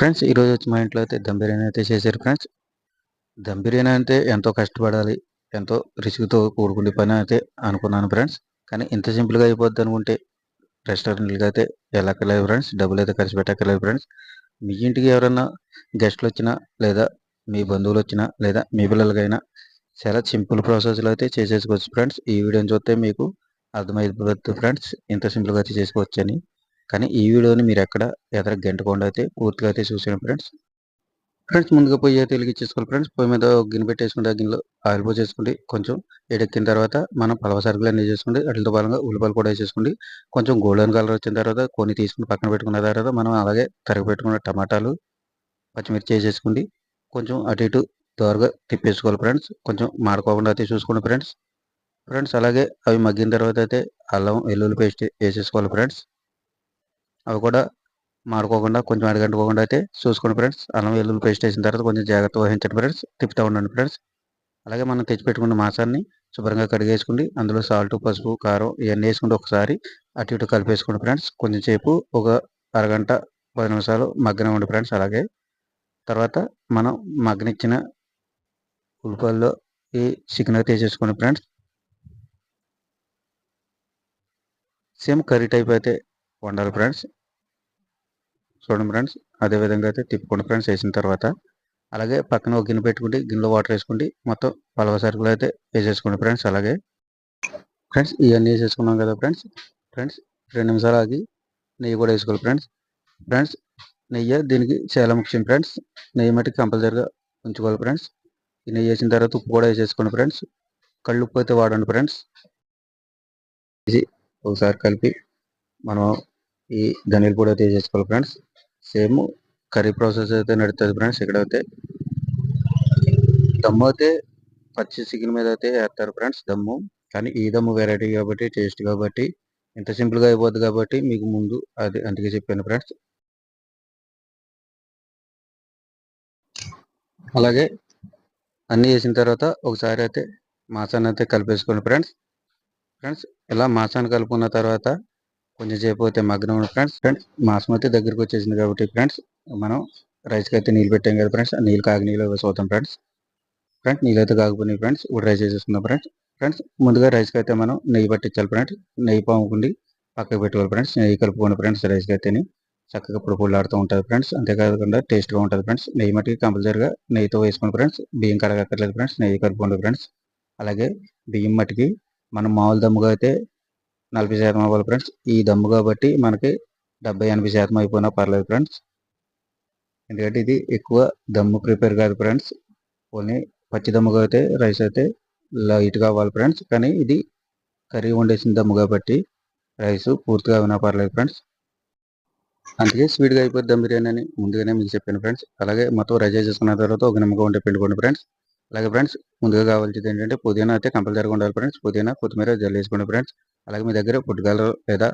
Friends ఈరోజు వచ్చి మా ఇంట్లో అయితే దమ్ బిర్యానీ అయితే చేశారు ఫ్రెండ్స్ దమ్ బిర్యానీ అంటే ఎంతో కష్టపడాలి ఎంతో రిస్క్తో కూడుకునే పని అయితే అనుకున్నాను ఫ్రెండ్స్ కానీ ఇంత సింపుల్గా అయిపోద్ది అనుకుంటే రెస్టారెంట్లకి అయితే వెళ్ళక్కర్లేదు ఫ్రెండ్స్ డబ్బులు అయితే ఖర్చు పెట్టక్కర్లేదు ఫ్రెండ్స్ మీ ఇంటికి ఎవరైనా గెస్ట్లు వచ్చినా లేదా మీ బంధువులు వచ్చినా లేదా మీ పిల్లలకైనా చాలా సింపుల్ ప్రాసెస్లో అయితే చేసేసుకోవచ్చు ఫ్రెండ్స్ ఈ వీడియోని చూస్తే మీకు అర్థమైపోతుంది ఫ్రెండ్స్ ఇంత సింపుల్గా అయితే చేసుకోవచ్చు అని కానీ ఈ వీడియోని మీరు ఎక్కడ ఎదర గంటకుండా అయితే పూర్తిగా అయితే చూసాను ఫ్రెండ్స్. ఫ్రెండ్స్ ముందుగా పొయ్యి అయితే వెలిగించేసుకోవాలి ఫ్రెండ్స్? పొయ్యి మీద గిన్నె పెట్టేసుకుంటే ఆ గిన్నెలో ఆయిల్ పోసేసుకోండి కొంచెం ఎడెక్కిన తర్వాత మనం పలవ సరుకులు అన్నీ చేసుకోండి వాటితో బలంగా ఉల్లిపాయలు కూడా వేసేసుకోండి. కొంచెం గోల్డెన్ కలర్ వచ్చిన తర్వాత కొన్ని తీసుకుని పక్కన పెట్టుకున్న తర్వాత మనం అలాగే తరిగి పెట్టుకున్న టమాటాలు పచ్చిమిర్చి వేసేసుకోండి. కొంచెం అటు ఇటు దోరగా తిప్పేసుకోవాలి ఫ్రెండ్స్. కొంచెం మాడుకోకుండా అయితే చూసుకోండి ఫ్రెండ్స్. ఫ్రెండ్స్ అలాగే అవి మగ్గిన తర్వాత అయితే అల్లం వెల్లుల్లి పేస్ట్ వేసేసుకోవాలి ఫ్రెండ్స్. అవి కూడా మాడుకోకుండా కొంచెం అడగంటుకోకుండా అయితే చూసుకోండి ఫ్రెండ్స్. అల్లం వెల్లుల్లి పేస్ట్ వేసిన తర్వాత కొంచెం జాగ్రత్త వహించండి ఫ్రెండ్స్. తిప్పుతూ ఉండండి ఫ్రెండ్స్. అలాగే మనం తెచ్చిపెట్టుకున్న మాసాన్ని శుభ్రంగా కడిగేసుకుని అందులో సాల్ట్ పసుపు కారం ఇవన్నీ వేసుకుంటే ఒకసారి అటు ఇటు కలిపేసుకోండి ఫ్రెండ్స్. కొంచెం సేపు ఒక అరగంట పది నిమిషాలు మగ్గనివ్వండి ఫ్రెండ్స్. అలాగే తర్వాత మనం మగ్గనిచ్చిన ఉల్లిపాయల్లో ఈ చికెన్ తీసేసుకోండి ఫ్రెండ్స్. సేమ్ కర్రీ టైప్ అయితే వండాలి ఫ్రెండ్స్. చూడండి ఫ్రెండ్స్ అదే విధంగా అయితే తిప్పుకోండి ఫ్రెండ్స్ వేసిన తర్వాత. అలాగే పక్కన ఒక గిన్నె పెట్టుకుంటే గిన్నెలో వాటర్ వేసుకోండి మొత్తం పలవ సరుకులు అయితే వేసేసుకోండి ఫ్రెండ్స్ అలాగే. ఫ్రెండ్స్ ఇవన్నీ వేసేసుకున్నాం కదా ఫ్రెండ్స్. ఫ్రెండ్స్ రెండు నిమిషాలు ఆగి నెయ్యి కూడా వేసుకోవాలి ఫ్రెండ్స్. ఫ్రెండ్స్ నెయ్యి దీనికి చాలా ముఖ్యం ఫ్రెండ్స్. నెయ్యి మట్టి కంపల్సరీగా ఉంచుకోవాలి ఫ్రెండ్స్. ఈ నెయ్యి వేసిన తర్వాత ఉప్పు కూడా వేసేసుకోండి ఫ్రెండ్స్. కళ్ళు ఉప్పు అయితే వాడండి ఫ్రెండ్స్. ఇది ఒకసారి కలిపి మనం ఈ ధనియాల పొడి అయితే వేసేసుకోవాలి ఫ్రెండ్స్. సేమ్ కర్రీ ప్రాసెస్ అయితే నడుస్తుంది ఫ్రెండ్స్. ఇక్కడ అయితే దమ్ము అయితే పచ్చి చికెన్ మీద అయితే వేస్తారు ఫ్రెండ్స్ దమ్ము. కానీ ఈ దమ్ము వెరైటీ కాబట్టి టేస్ట్ కాబట్టి ఇంత సింపుల్గా అయిపోద్ది కాబట్టి మీకు ముందు అది అందుకే చెప్పాను ఫ్రెండ్స్. అలాగే అన్నీ వేసిన తర్వాత ఒకసారి అయితే మాసాన్ని అయితే కలిపేసుకోండి ఫ్రెండ్స్. ఫ్రెండ్స్ ఇలా మాసాన్ని కలుపుకున్న తర్వాత కొంచెం సేపు అయితే మగ్నం ఫ్రెండ్స్. ఫ్రెండ్స్ బాస్మతి దగ్గరకు దగ్గరికి వచ్చేసింది కాబట్టి ఫ్రెండ్స్ మనం రైస్కి అయితే నీళ్ళు పెట్టాం కదా ఫ్రెండ్స్. నీళ్ళు కాగి నీళ్ళు చూద్దాం ఫ్రెండ్స్. ఫ్రెండ్స్ నీళ్ళు అయితే కాకపోయినాయి ఫ్రెండ్స్. ఇప్పుడు రైస్ వేసేసుకుందాం ఫ్రెండ్స్. ఫ్రెండ్స్ ముందుగా రైస్కి అయితే మనం నెయ్యి పట్టించాలి ఫ్రెండ్స్. నెయ్యి పాముకుండి పక్కకు పెట్టుకోవాలి ఫ్రెండ్స్. నెయ్యి కలుపుకోండి ఫ్రెండ్స్ రైస్కి అయితే చక్కగా ఇప్పుడు పొడిలాడుతూ ఉంటుంది ఫ్రెండ్స్. అంతేకాకుండా టేస్ట్గా ఉంటుంది ఫ్రెండ్స్. నెయ్యి మట్టికి కంపల్సరీగా నెయ్యితో వేసుకోండి ఫ్రెండ్స్. బియ్యం కడగక్కర్లేదు ఫ్రెండ్స్. నెయ్యి కలుపుకోండి ఫ్రెండ్స్. అలాగే బియ్యం మట్టికి మనం మామూలు దమ్ముగా అయితే నలభై శాతం అవ్వాలి ఫ్రెండ్స్ ఈ దమ్ము కాబట్టి మనకి డెబ్బై ఎనభై శాతం అయిపోయినా పర్లేదు ఫ్రెండ్స్ ఎందుకంటే ఇది ఎక్కువ దమ్ము ప్రిపేర్ కాదు ఫ్రెండ్స్ ఓన్లీ పచ్చి దమ్ముగా అయితే రైస్ అయితే లైట్గా అవ్వాలి ఫ్రెండ్స్ కానీ ఇది కర్రీ వండేసిన దమ్ము కాబట్టి రైస్ పూర్తిగా అయినా పర్లేదు ఫ్రెండ్స్ అందుకే స్వీట్గా అయిపోద్ది దమ్ బిర్యానీ అని ముందుగానే మీకు చెప్పాను ఫ్రెండ్స్ అలాగే మొత్తం రైస్ చేసుకున్న తర్వాత ఒక నిమ్మగా ఉంటే పిండుకోండి ఫ్రెండ్స్ అలాగే ఫ్రెండ్స్ ముందుగా కావాల్సింది ఏంటంటే పుదీనా అయితే కంపల్సరీగా ఉండాలి ఫ్రెండ్స్ పుదీనా కొత్తిమీర జల్లు వేసుకోండి ఫ్రెండ్స్ అలాగే మీ దగ్గర ఫుడ్ లేదా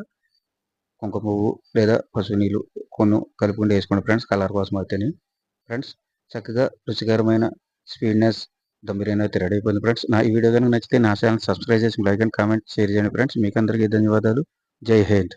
కుంకుమ పువ్వు లేదా పసుపు నీళ్ళు కొన్ని కలుపుకుంటూ వేసుకోండి ఫ్రెండ్స్ కలర్ కోసం అయితేనే. ఫ్రెండ్స్ చక్కగా రుచికరమైన స్వీట్నెస్ దమ్ బిర్యానీ అయితే రెడీ అయిపోయింది ఫ్రెండ్స్. నా ఈ వీడియో కనుక నచ్చితే నా ఛానల్ సబ్స్క్రైబ్ చేసి లైక్ అండ్ కామెంట్ షేర్ చేయండి ఫ్రెండ్స్. మీకు అందరికీ ధన్యవాదాలు. జై హింద్.